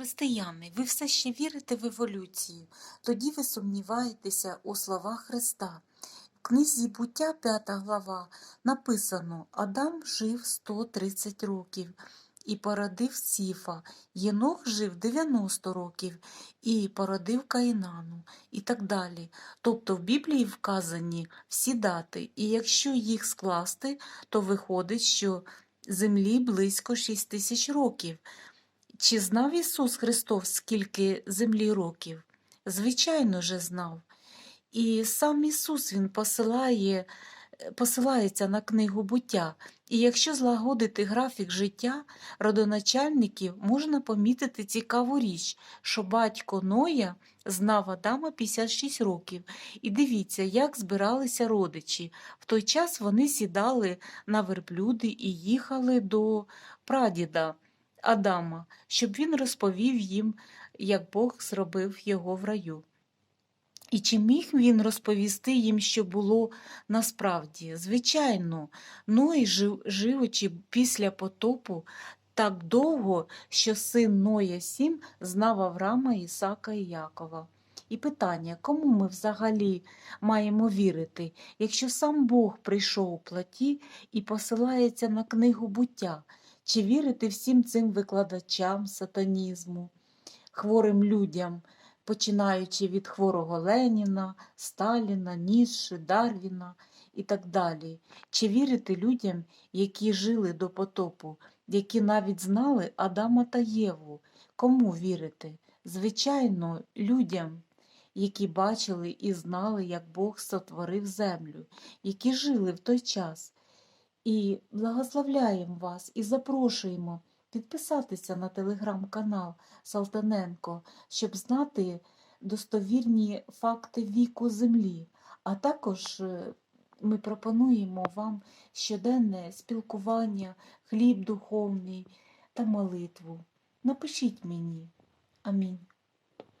Християни, ви все ще вірите в еволюцію, тоді ви сумніваєтеся у словах Христа. В книзі буття 5 глава написано Адам жив 130 років і породив Сіфа, Єнох жив 90 років і породив Каїнану і так далі. Тобто в Біблії вказані всі дати, і якщо їх скласти, то виходить, що землі близько 6 тисяч років. Чи знав Ісус Христос, скільки землі років? Звичайно же знав. І сам Ісус Він посилає, посилається на книгу буття. І якщо злагодити графік життя родоначальників, можна помітити цікаву річ, що батько Ноя знав Адама 56 років. І дивіться, як збиралися родичі. В той час вони сідали на верблюди і їхали до прадіда. Адама, щоб він розповів їм, як Бог зробив його в раю. І чи міг він розповісти їм, що було насправді? Звичайно, Ной, жив, живучи після потопу так довго, що син Ноя Сім знав Авраама, Ісака і Якова. І питання, кому ми взагалі маємо вірити, якщо сам Бог прийшов у плоті і посилається на книгу буття? Чи вірити всім цим викладачам сатанізму, хворим людям, починаючи від хворого Леніна, Сталіна, Ніцше, Дарвіна і так далі? Чи вірити людям, які жили до потопу, які навіть знали Адама та Єву? Кому вірити? Звичайно, людям. Які бачили і знали, як Бог сотворив землю, які жили в той час. І благословляємо вас і запрошуємо підписатися на телеграм-канал Салтаненко, щоб знати достовірні факти віку землі. А також е, ми пропонуємо вам щоденне спілкування, хліб духовний та молитву. Напишіть мені. Амінь.